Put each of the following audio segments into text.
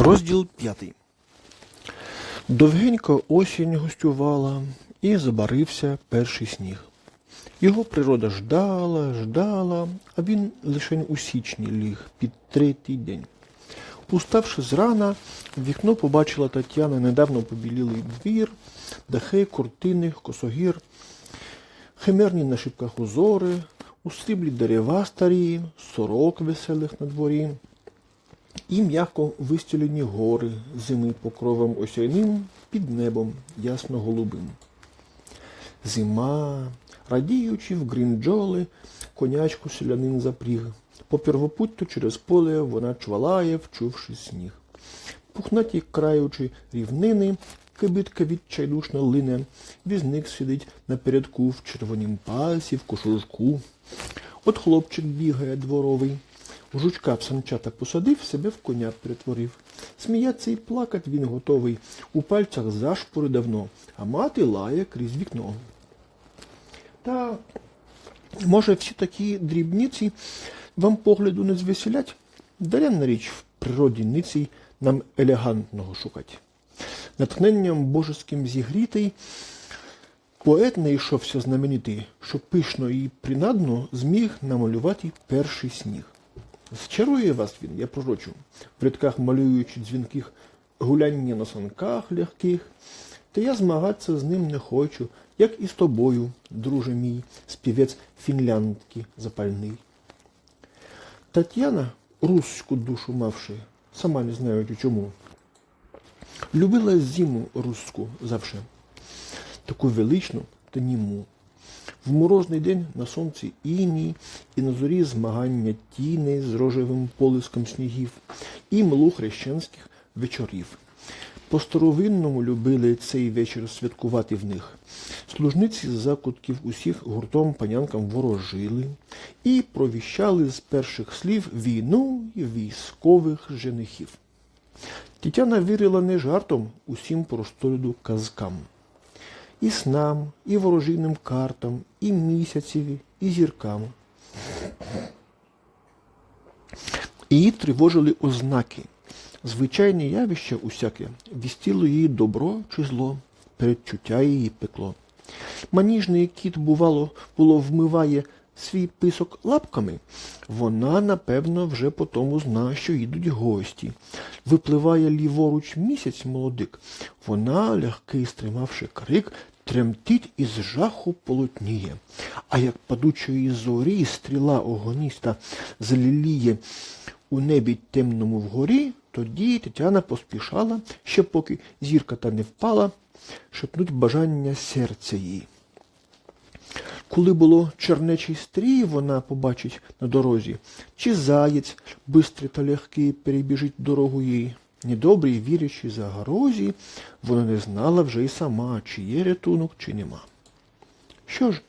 Розділ п'ятий. Довгенько осінь гостювала, і забарився перший сніг. Його природа ждала, ждала, а він лише у січні ліг під третій день. Уставши зрана, в вікно побачила Тетяна недавно побілілий двір, дахи, куртини, косогір, химерні на шибках узори, у сріблі дерева старі, сорок веселих на дворі, і м'яко вистілені гори зими покровом осяйним під небом ясно-голубим. Зима, радіючи в грінджоли, конячку селянин запріг. По первопуттю через поле вона чвалає, вчувши сніг. Пухнаті краючи рівнини, кибитка відчайдушно лине, візник сидить напередку в червонім пасі, в кошужку. От хлопчик бігає дворовий, жучка в санчата посадив, себе в коня перетворив. Сміяться і плакать він готовий, у пальцях зашпори давно, а мати лає крізь вікно. Та, може, всі такі дрібниці вам погляду не звеселять? Даремна річ в природі ниці нам елегантного шукать. Натхненням божеським зігрітий, поет не йшовся знаменитий, що пишно і принадно зміг намалювати перший сніг. Зчарує вас він, я пророчу, в рядках малюючи дзвінких гуляння на санках легких, та я змагатися з ним не хочу, як і з тобою, друже мій, співець фінляндки запальний. Тетяна, руську душу мавши, сама не знаючи чому, любила зиму руську завше, таку величну та німу. В морозний день на сонці іні, і на зорі змагання тіни з рожевим полиском снігів, і млу хрещенських вечорів. По старовинному любили цей вечір святкувати в них. Служниці з закутків усіх гуртом панянкам ворожили і провіщали з перших слів війну і військових женихів. Тетяна вірила не жартом усім простолюду казкам. І снам, і ворожийним картам, і місяцеві, і зіркам. Її тривожили ознаки. Звичайне явище усяке вістіло її добро чи зло, передчуття її пекло. Маніжний кіт, бувало, було вмиває свій писок лапками, вона, напевно, вже по тому зна, що їдуть гості. Випливає ліворуч місяць молодик, вона, легкий стримавши крик, тремтить із жаху полотніє. А як падучої зорі стріла огоніста зліліє у небі темному вгорі, тоді Тетяна поспішала, ще поки зірка та не впала, шепнуть бажання серця її. Коли було чернечий стрій, вона побачить на дорозі, чи заєць, бистрий та легкий, перебіжить дорогу їй. Недобрий, вірячи загрозі, вона не знала вже й сама, чи є рятунок, чи нема. Що ж,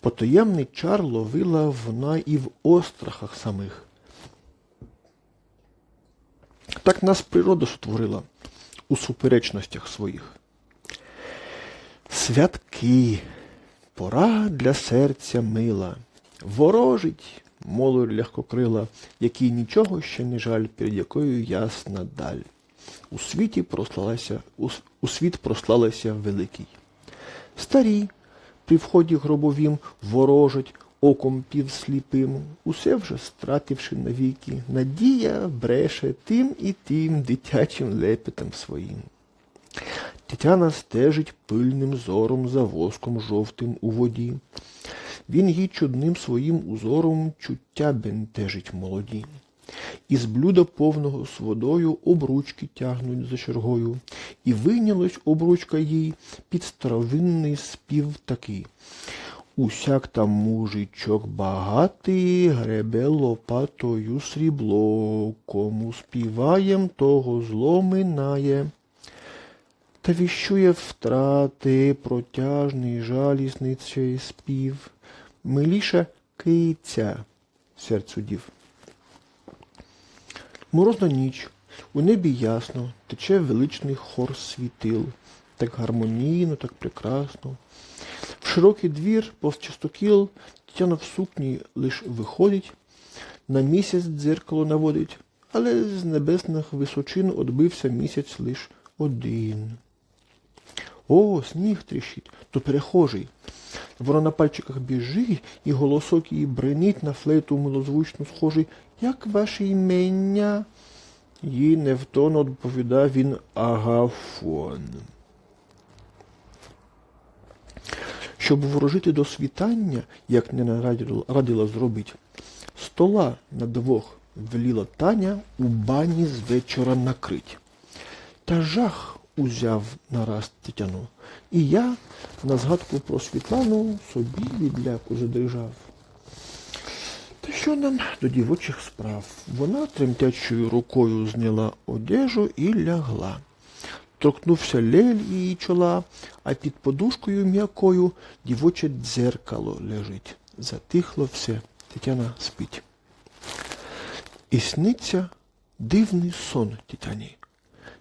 потаємний чар ловила вона і в острахах самих. Так нас природа сотворила у суперечностях своїх. Святки, пора для серця мила, ворожить молодь легкокрила, якій нічого ще не жаль, перед якою ясна даль. У світі прослалася, у, у світ прослалася великий. Старі при вході гробовім ворожать оком півсліпим, усе вже стративши навіки, надія бреше тим і тим дитячим лепетом своїм. Тетяна стежить пильним зором за воском жовтим у воді. Він їй чудним своїм узором чуття бентежить молоді. Із блюда повного з водою обручки тягнуть за чергою, і вийнялась обручка їй під старовинний спів такий. Усяк там мужичок багатий, гребе лопатою срібло, кому співаєм, того зло минає. Та віщує втрати, протяжний, жалісний спів, миліша киця серцю дів. Морозна ніч, у небі ясно, тече величний хор світил, так гармонійно, так прекрасно. В широкий двір, повз частокіл, Тетяна в сукні лиш виходить, на місяць дзеркало наводить, але з небесних височин одбився місяць лиш один. О, сніг тріщить, то перехожий. Вона на пальчиках біжить, і голосок її бренить на флейту милозвучно схожий. Як ваше імення? Їй невтонно відповідав він Агафон. Щоб ворожити до світання, як не радила, зробить, стола на двох веліла Таня у бані з вечора накрить. Та жах узяв нараз Тетяну, і я на згадку про Світлану собі відляку задрижав. Що нам до дівочих справ? Вона тремтячою рукою зняла одежу і лягла. Торкнувся лель її чола, а під подушкою м'якою дівоче дзеркало лежить. Затихло все, Тетяна спить. І сниться дивний сон Тетяні.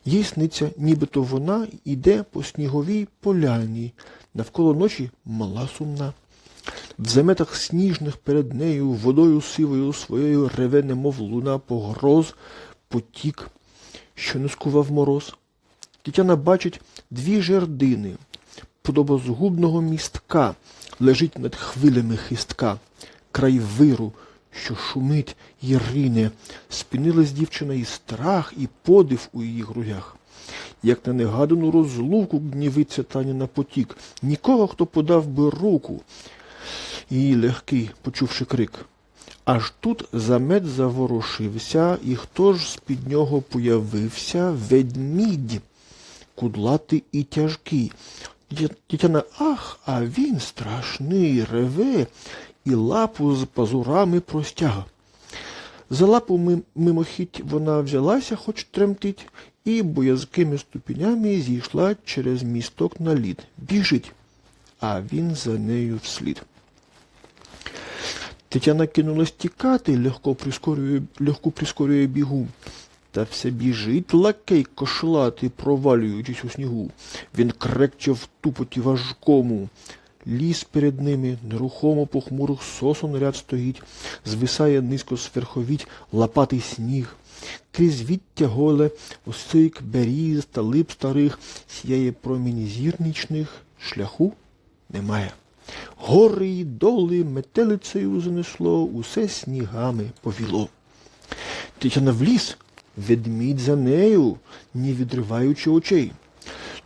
Їй сниться, нібито вона йде по сніговій поляні, навколо ночі мала сумна. В заметах сніжних перед нею водою сивою своєю реве, немов луна погроз, потік, що не скував мороз. Тетяна бачить дві жердини, подобозгубного містка лежить над хвилями хистка, край виру, що шумить і рине, спинилась дівчина і страх, і подив у її грудях. Як на негадану розлуку гнівиться Таня на потік, нікого, хто подав би руку, її легкий, почувши крик. Аж тут замет заворушився, і хто ж з-під нього появився ведмідь, кудлатий і тяжкий. Тетяна ах, а він страшний, реве, і лапу з пазурами простяга. За лапу ми- мимохідь вона взялася, хоч тремтить, і боязкими ступенями зійшла через місток на лід. Біжить, а він за нею вслід. Тетяна кинулась тікати, легко прискорює, легко прискорює бігу. Та все біжить лакей кошлатий, провалюючись у снігу. Він крекче в тупоті важкому. Ліс перед ними, нерухомо похмурих сосон ряд стоїть, звисає низько сверховіть лопатий сніг. Крізь віття голе, осик, беріз та лип старих, сіяє промінь зір нічних, шляху немає. Гори й доли метелицею занесло, усе снігами повіло. Тетяна в ліс, ведмідь за нею, не відриваючи очей.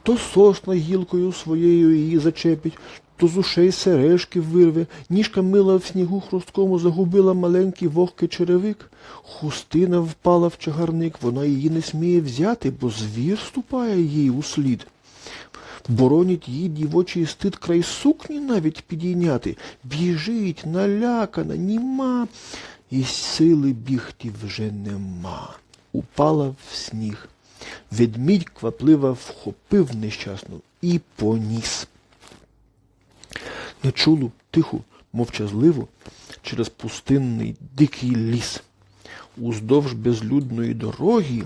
То сосна гілкою своєю її зачепить, то з ушей сережки вирве, ніжка мила в снігу хрусткому загубила маленький вогкий черевик. Хустина впала в чагарник, вона її не сміє взяти, бо звір ступає їй у слід. Боронить її дівочий стид край сукні навіть підійняти. Біжить, налякана, німа, і сили бігти вже нема. Упала в сніг. Ведмідь квапливо вхопив нещасну і поніс. Нечулу, тиху, мовчазливу, через пустинний дикий ліс. Уздовж безлюдної дороги,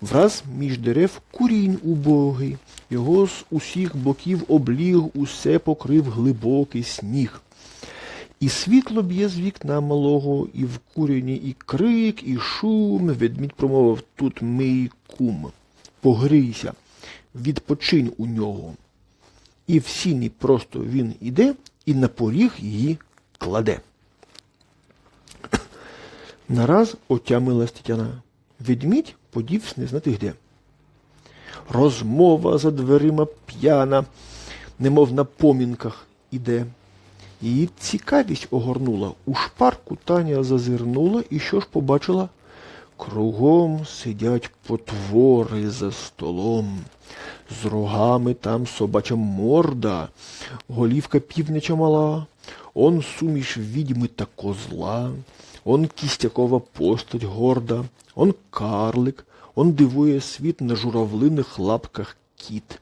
враз між дерев курінь убогий, його з усіх боків обліг, усе покрив глибокий сніг. І світло б'є з вікна малого, і в курені і крик, і шум. Ведмідь промовив тут мій кум. Погрійся, відпочинь у нього. І в сіні просто він іде і на поріг її кладе. Нараз отямилась Тетяна. Ведмідь подівсь не знати де. Розмова за дверима п'яна, немов на помінках іде. Її цікавість огорнула. У шпарку Таня зазирнула і що ж побачила? Кругом сидять потвори за столом. З рогами там собача морда, голівка півняча мала, он суміш відьми та козла, он кістякова постать горда, он карлик, он дивує світ на журавлиних лапках кіт.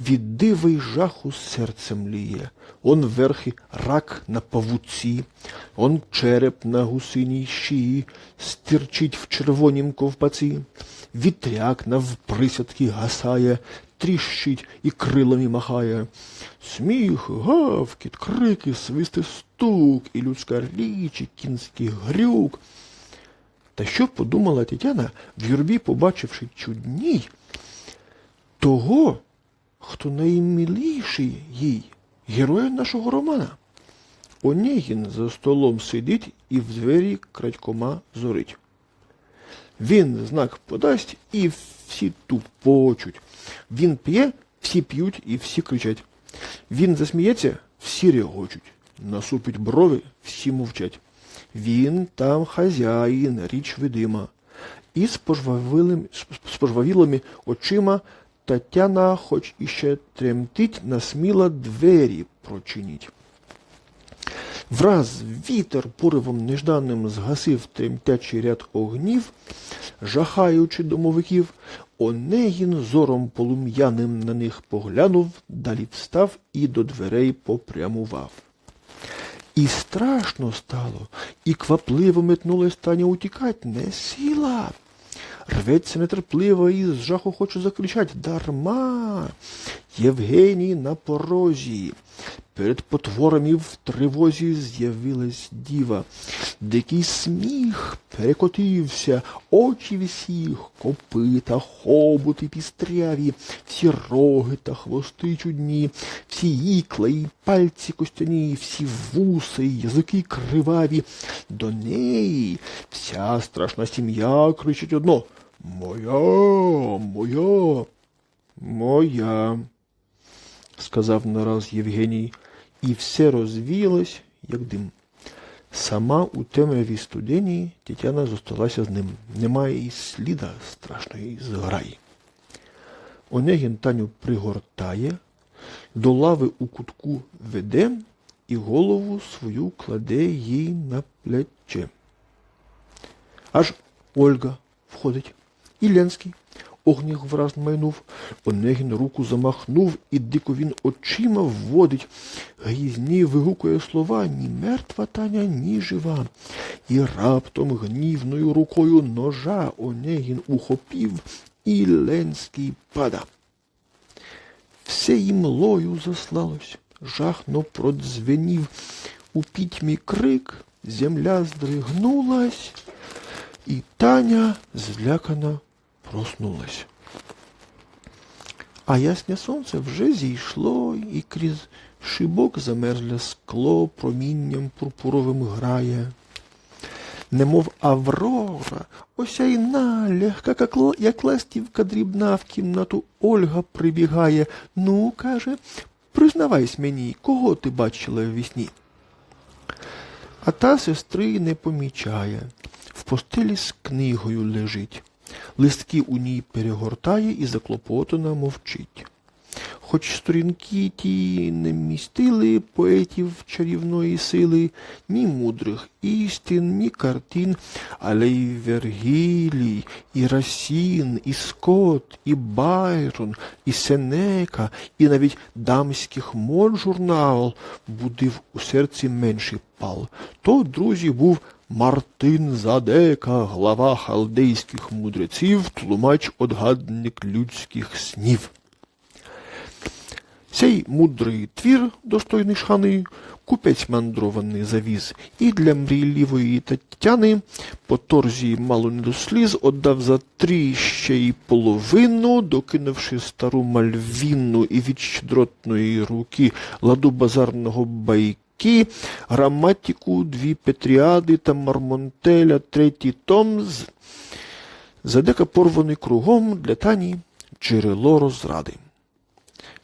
Від дива й жаху серце мліє, он верхи рак на павуці, он череп на гусиній шиї, стирчить в червонім ковпаці, вітряк навприсядки гасає, тріщить і крилами махає. Сміх, гавкіт, крики, свисти стук, і людська річ, і кінський грюк. Та що подумала Тетяна, в юрбі, побачивши чудній, того, хто наймиліший їй, героя нашого романа. Онегін за столом сидить і в двері крадькома зорить. Він знак подасть і всі тупочуть. Він п'є, всі п'ють і всі кричать. Він засміється, всі регочуть. Насупить брови, всі мовчать. Він там хазяїн, річ видима. І з пожвавілими очима Тетяна, хоч іще тремтить, насміла двері прочиніть. Враз вітер поривом нежданним згасив тремтячий ряд огнів, жахаючи домовиків, Онегін зором полум'яним на них поглянув, далі встав і до дверей попрямував. І страшно стало, і квапливо метнулась Таня утікать, не сіла. Рветься нетерпливо і з жаху хоче закричать Дарма. Євгеній на порозі. Перед потворами в тривозі з'явилась діва. Дикий сміх перекотився, очі всіх, копита, хобути пістряві, всі роги та хвости чудні, всі ікла і пальці костяні, всі вуси, й язики криваві. До неї вся страшна сім'я кричить одно Моя, моя, моя, сказав нараз Євгеній, і все розвіялось, як дим. Сама у темряві студені Тетяна зосталася з ним. Немає і сліда страшної зграї. Онегін Таню пригортає, до лави у кутку веде і голову свою кладе їй на плече. Аж Ольга входить. І Ленський. Огніх враз майнув, Онегін руку замахнув, і дико він очима вводить. Грізні вигукує слова ні мертва Таня, ні жива. І раптом гнівною рукою ножа Онегін ухопів, і Ленський пада. Все їм лою заслалось, жахно продзвенів. У пітьмі крик, земля здригнулась, і Таня злякана проснулась. А ясне сонце вже зійшло, і крізь шибок замерзле скло промінням пурпуровим грає. Немов Аврора, осяйна, легка, як, ластівка дрібна в кімнату Ольга прибігає. Ну, каже, признавайся мені, кого ти бачила в вісні? А та сестри не помічає, в постелі з книгою лежить. Листки у ній перегортає і заклопотано мовчить. Хоч сторінки ті не містили поетів чарівної сили, ні мудрих істин, ні картин, але й Вергілій, і Расін, і Скотт, і Байрон, і Сенека, і навіть дамських мод журнал будив у серці менший пал. То, друзі, був Мартин Задека, глава халдейських мудреців, тлумач одгадник людських снів. Цей мудрий твір, достойний шани, купець мандрований завіз, і для мрійливої Тетяни по торзі мало не до сліз отдав за три ще й половину, докинувши стару мальвінну і від щедротної руки ладу базарного байки, граматику, дві Петріади та Мармонтеля, третій том з задека порваний кругом для Тані джерело розради.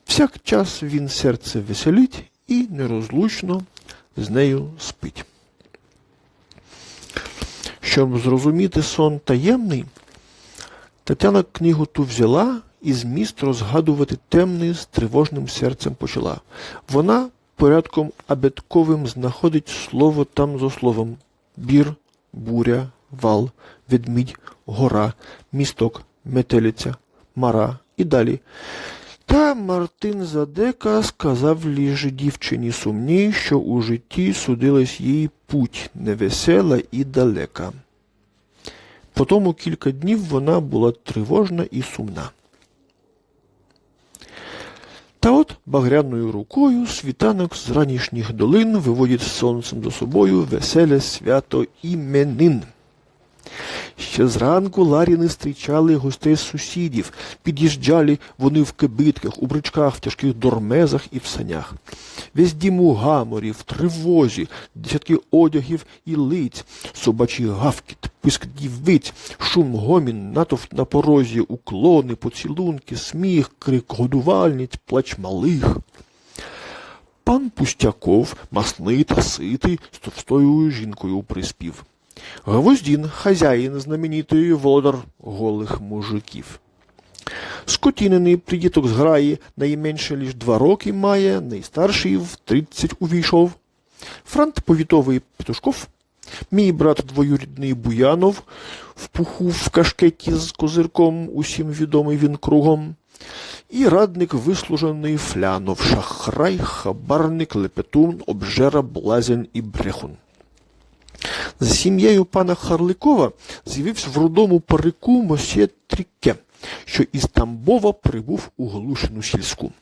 Всяк час він серце веселить і нерозлучно з нею спить. Щоб зрозуміти сон таємний, Тетяна книгу ту взяла і зміст розгадувати темний з тривожним серцем почала. Вона порядком абетковим знаходить слово там за словом бір, буря, вал, ведмідь, гора, місток, метелиця, мара і далі. Та Мартин Задека сказав ліже дівчині сумній, що у житті судилась їй путь невесела і далека. Потому кілька днів вона була тривожна і сумна. Та от багряною рукою світанок з ранішніх долин виводить сонцем за собою веселе свято іменин. Ще зранку Ларіни зустрічали гостей сусідів. Під'їжджали вони в кибитках, у бричках, в тяжких дормезах і в санях. Весь дім у гаморі, в тривозі, десятки одягів і лиць, собачий гавкіт, писк дівиць, шум гомін, натовп на порозі, уклони, поцілунки, сміх, крик годувальниць, плач малих. Пан Пустяков, масний та ситий, з товстою жінкою приспів. Гвоздін, хазяїн знаменитий володар голих мужиків. Скотінений придіток зграї найменше лиш два роки має, найстарший в тридцять увійшов. Франт повітовий Петушков, мій брат двоюрідний Буянов, в пуху в кашкеті з козирком, усім відомий він кругом. І радник вислужений Флянов, шахрай, хабарник, лепетун, обжера, блазень і брехун. З сім'єю пана Харликова з'явився в рудому парику мосьє Тріке, що із Тамбова прибув у Глушину сільську.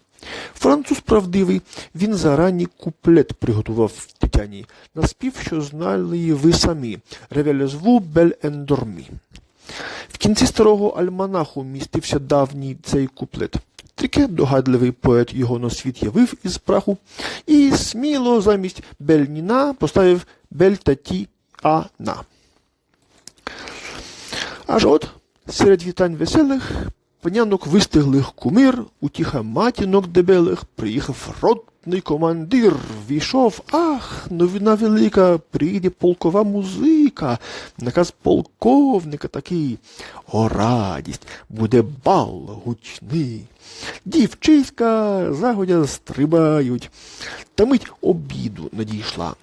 Француз правдивий, він зарані куплет приготував Тетяні, наспів, що знали й ви самі, ревелезву бель ендормі. В кінці старого альманаху містився давній цей куплет. Тріке, догадливий поет його на світ явив із праху, і сміло замість бельніна поставив бель таті ана. Аж от серед вітань веселих панянок вистиглих кумир, утіха матінок дебелих, приїхав ротний командир, війшов, ах, новина велика, приїде полкова музика, наказ полковника такий. О, радість, буде бал гучний. Дівчиська загодя стрибають. Та мить обіду надійшла.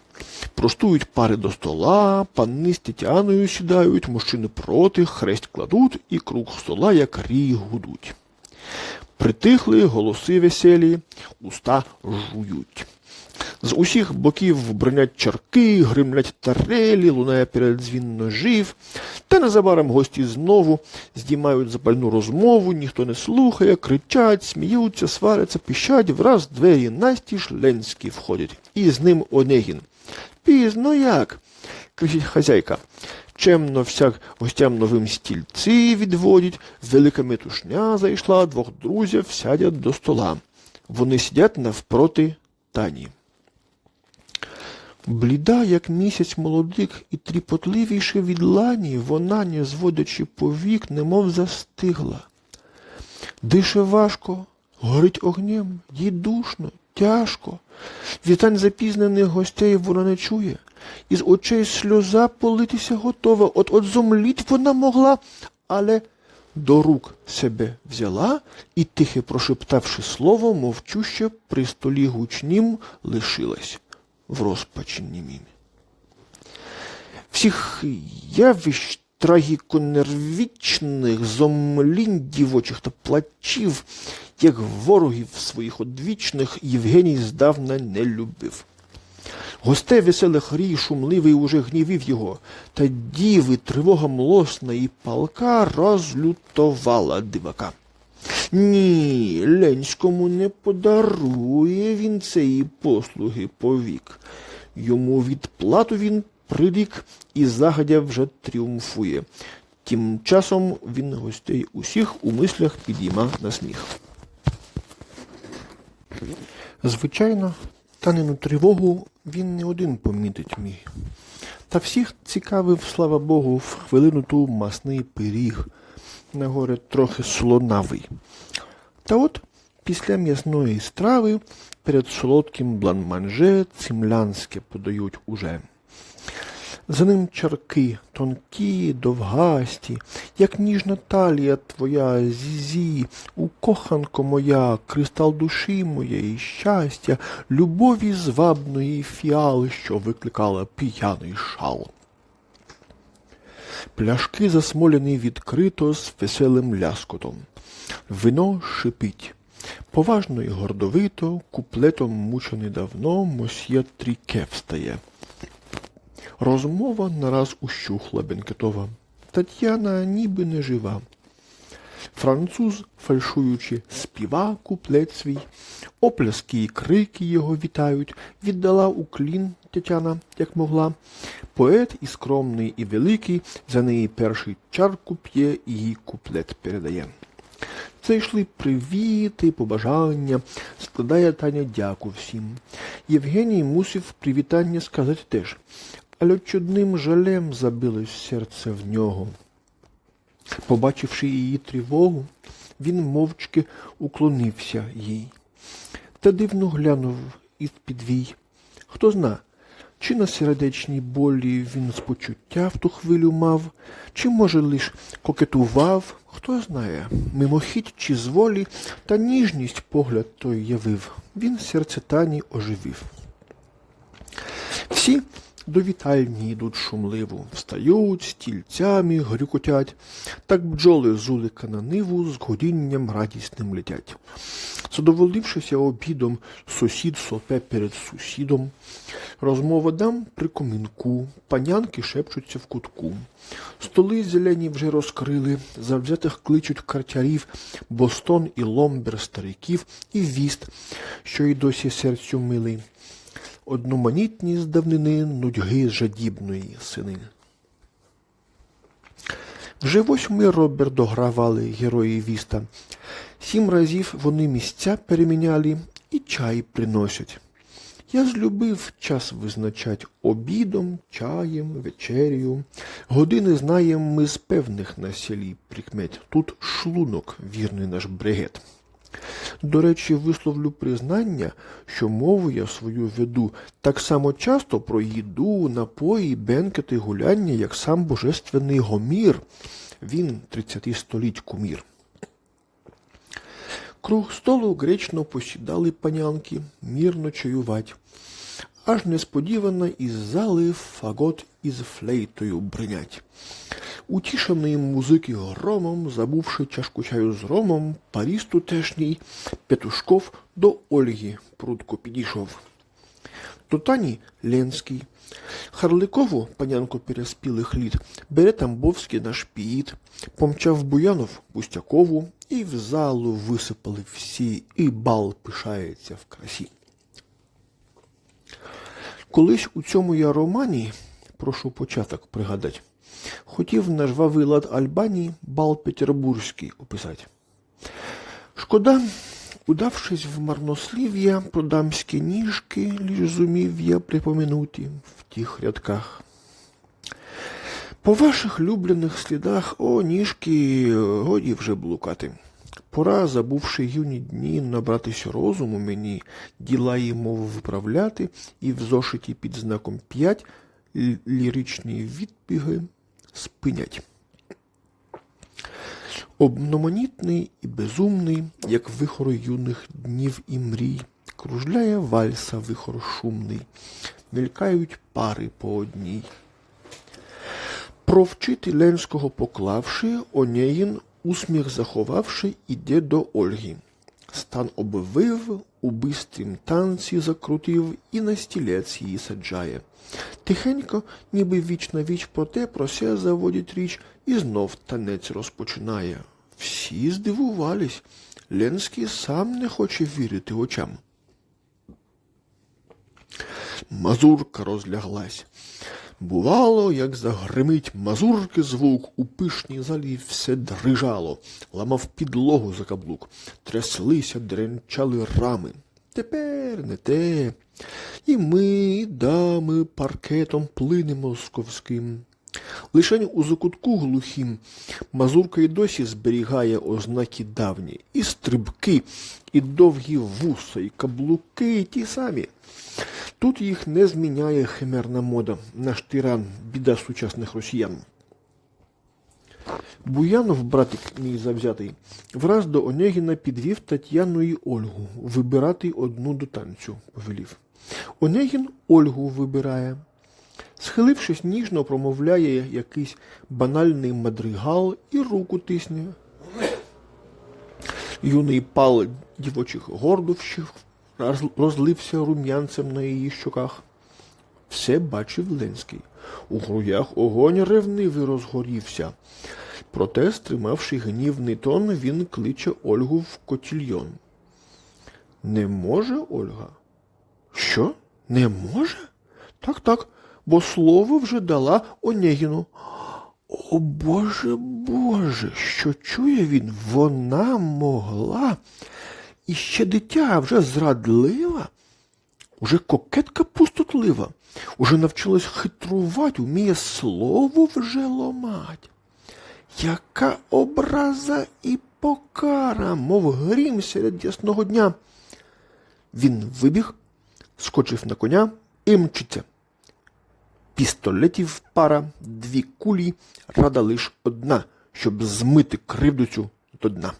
Простують пари до стола, пани з Тетяною сідають, мужчини проти, хресть кладуть і круг стола, як рій гудуть. Притихли голоси веселі, уста жують. З усіх боків бринять чарки, гримлять тарелі, лунає передзвін ножів. Та незабаром гості знову здіймають запальну розмову, ніхто не слухає, кричать, сміються, сваряться, піщать, враз двері настіж Ленський входять. І з ним Онегін. Пізно як? кричить хазяйка. Чемно всяк гостям новим стільці відводять, велика метушня зайшла, двох друзів сядять до стола. Вони сидять навпроти тані. Бліда, як місяць молодик, і тріпотливіше від лані, вона, не зводячи повік, немов застигла. Дише важко, горить огнем, їй душно, тяжко. Вітань запізнених гостей вона не чує. Із очей сльоза политися готова, от от зомліть вона могла, але до рук себе взяла і, тихе прошептавши слово, мовчуще при столі гучнім лишилась в розпачі німім. Всіх явищ трагіконервічних, зомлінь дівочих та плачів, як ворогів своїх одвічних, Євгеній здавна не любив. Гостей веселих рій шумливий уже гнівив його, та діви тривога млосна і палка розлютувала дивака. Ні, Ленському не подарує він цієї послуги повік. Йому відплату він прирік і загадя вже тріумфує. Тим часом він гостей усіх у мислях підійма на сміх. Звичайно, танену тривогу він не один помітить міг. Та всіх цікавив, слава Богу, в хвилину ту масний пиріг, на горе трохи слонавий. Та от після м'ясної страви перед солодким бланманже цимлянське подають уже. За ним чарки, тонкі, довгасті, як ніжна талія твоя, зізі, укоханко моя, кристал душі моєї, щастя, любові звабної фіали, що викликала п'яний шал. Пляшки засмоляні відкрито з веселим ляскотом. Вино шипить. Поважно й гордовито, куплетом мучений давно, мосьє Тріке встає. Розмова нараз ущухла бенкетова. Тетяна ніби не жива. Француз, фальшуючи, співа куплет свій, оплески й крики його вітають, віддала уклін Тетяна, як могла. Поет і скромний, і великий, за неї перший чарку п'є і їй куплет передає. Це йшли привіти, побажання, складає Таня дяку всім. Євгеній мусив привітання сказати теж, але чудним жалем забилось серце в нього. Побачивши її тривогу, він мовчки уклонився їй. Та дивно глянув із підвій. Хто зна, чи на сердечній болі він спочуття в ту хвилю мав, чи, може, лиш кокетував, хто знає, мимохідь чи з волі, та ніжність погляд той явив. Він серце Тані оживив. Всі до вітальні йдуть шумливо, встають, стільцями грюкотять, так бджоли з улика на ниву з годінням радісним летять. Задоволившися обідом, сусід сопе перед сусідом. Розмова дам при комінку, панянки шепчуться в кутку. Столи зелені вже розкрили, завзятих кличуть картярів, бостон і ломбер стариків, і віст, що й досі серцю милий одноманітні з давнини нудьги жадібної сини. Вже восьми робер догравали герої віста. Сім разів вони місця переміняли і чай приносять. Я злюбив час визначать обідом, чаєм, вечерю. Години знаєм ми з певних на селі прикмет. Тут шлунок, вірний наш брегет. До речі, висловлю признання, що мову я свою веду так само часто про їду, напої, бенкети, гуляння, як сам божественний Гомір. Він тридцяти століть кумір. Круг столу гречно посідали панянки, мірно чаювать. Аж несподівано із зали фагот із флейтою бринять. Утішений музики громом, забувши чашку чаю з ромом, Паріс тутешній, Петушков до Ольги прудко підійшов. До Тані Ленський. Харликову, панянку переспілих літ, бере Тамбовський наш піїд, помчав Буянов Пустякову, і в залу висипали всі, і бал пишається в красі. Колись у цьому я романі, прошу початок пригадать, хотів на жвавий лад Альбанії бал Петербурзький описати. Шкода, удавшись в марнослів'я, про дамські ніжки, ліж зумів я припоминути в тих рядках. По ваших люблених слідах, о, ніжки, годі вже блукати. Пора, забувши юні дні, набратися розуму мені, діла її мов виправляти, і в зошиті під знаком 5 ліричні відбіги спинять. Обноманітний і безумний, як вихор юних днів і мрій, кружляє вальса вихор шумний, мелькають пари по одній. Провчити Ленського поклавши, Онєгін, усміх заховавши, іде до Ольги. Стан обвив, у бистрім танці закрутив і на стілець її саджає. Тихенько, ніби віч на віч, проте про се заводить річ і знов танець розпочинає. Всі здивувались. Ленський сам не хоче вірити очам. Мазурка розляглась. Бувало, як загримить мазурки звук, у пишній залі все дрижало, ламав підлогу за каблук, тряслися, дренчали рами. Тепер не те. І ми, дами, паркетом плинемо московським. Лишень у закутку глухім мазурка й досі зберігає ознаки давні, і стрибки, і довгі вуса, і каблуки, і ті самі. Тут їх не зміняє химерна мода, наш тиран, біда сучасних росіян. Буянов, братик мій завзятий, враз до Онегіна підвів Тетяну і Ольгу вибирати одну до танцю, повелів. Онегін Ольгу вибирає. Схилившись ніжно, промовляє якийсь банальний мадригал і руку тисне. Юний пал дівочих гордощів розлився рум'янцем на її щоках. Все бачив Ленський. У грудях огонь ревнивий розгорівся. Проте, стримавши гнівний тон, він кличе Ольгу в котільйон. Не може, Ольга? Що? Не може? Так, так, бо слово вже дала Онегіну. О Боже Боже, що чує він? Вона могла. І ще дитя вже зрадлива, уже кокетка пустотлива, уже навчилась хитрувати, вміє слово вже ломать. Яка образа і покара, мов грім серед ясного дня. Він вибіг, скочив на коня і мчиться. Пістолетів пара, дві кулі, рада лиш одна, щоб змити кривдуцю до дна.